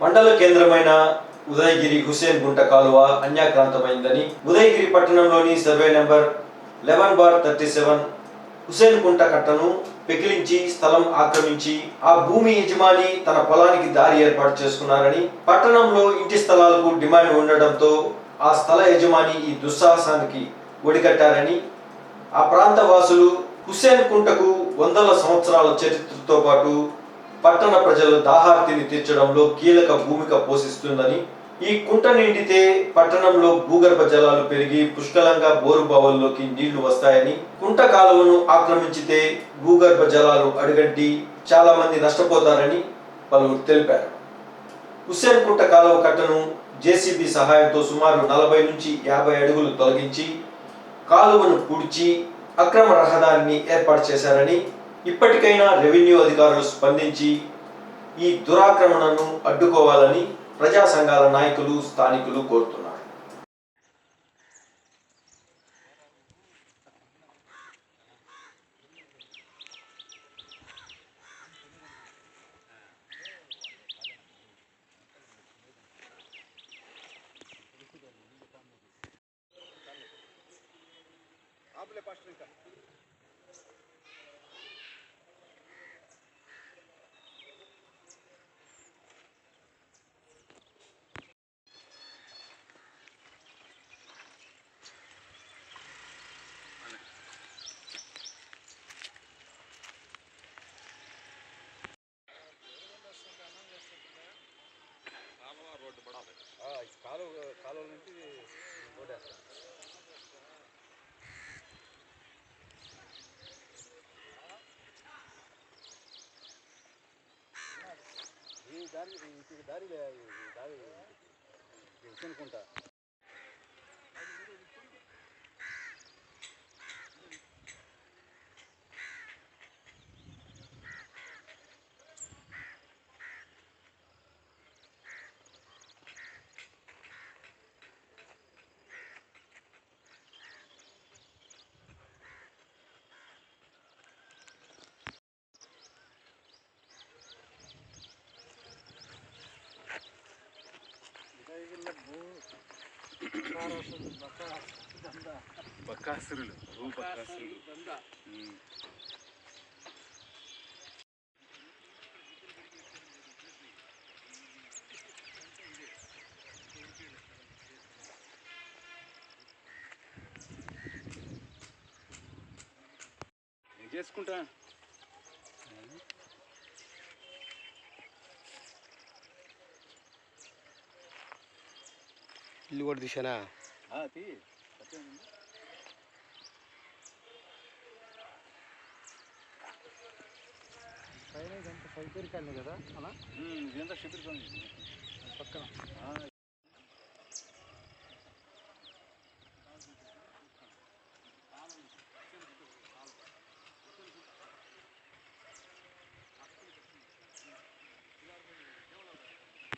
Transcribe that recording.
మండల కేంద్రమైన ఉదయగిరి హుసేన్ గుంట కాలువ అన్యాక్రాంతమైందని ఉదయగిరి పట్టణంలోని survey number eleven bar thirty seven Hussain గుంట కట్టను పెకిలించి స్థలం ఆక్రమించి ఆ భూమి యజమాని తన పొలానికి దారి ఏర్పాటు చేసుకున్నారని పట్టణంలో ఇంటి స్థలాలకు డిమాండ్ ఉండడంతో ఆ స్థల యజమాని ఈ దుస్సాహసానికి ఒడిగట్టారని ఆ ప్రాంత వాసులు హుసేన్ కుంటకు వందల సంవత్సరాల చరిత్రతో పాటు పట్టణ ప్రజల దాహార్తిని తీర్చడంలో కీలక భూమిక పోషిస్తుందని ఈ కుంట నిండితే పట్టణంలో భూగర్భ జలాలు పెరిగి పుష్కలంగా బోరుబావుల్లోకి నీళ్ళు వస్తాయని కుంట కాలువను ఆక్రమించితే భూగర్భ జలాలు అడుగంటి చాలా మంది నష్టపోతారని పలువురు తెలిపారు. హుస్సేన్ కుంట కాలువ కట్టను జేసీబీ సహాయంతో సుమారు నలభై నుంచి యాభై అడుగులు తొలగించి కాలువను పూడ్చి అక్రమ రహదారిని ఏర్పాటు చేశారని ఇప్పటికైనా రెవెన్యూ అధికారులు స్పందించి ఈ దురాక్రమణను అడ్డుకోవాలని ప్రజా సంఘాల నాయకులు స్థానికులు కోరుతున్నారు. కాలువ కాలువ నుంచి రోడ్ వేస్తాం ఈ దారి దారి దారి కొనుక్కుంటా బకాసురులు భూ బకాసురులు నేను చేసుకుంటా. ఇల్లు కూడా తీసానా ఆ, తీ. సత్యం. పైన ఇదంతా పైపేరికాయలు కదా అలా? ఇదంతా షెడ్యూల్ పక్కన.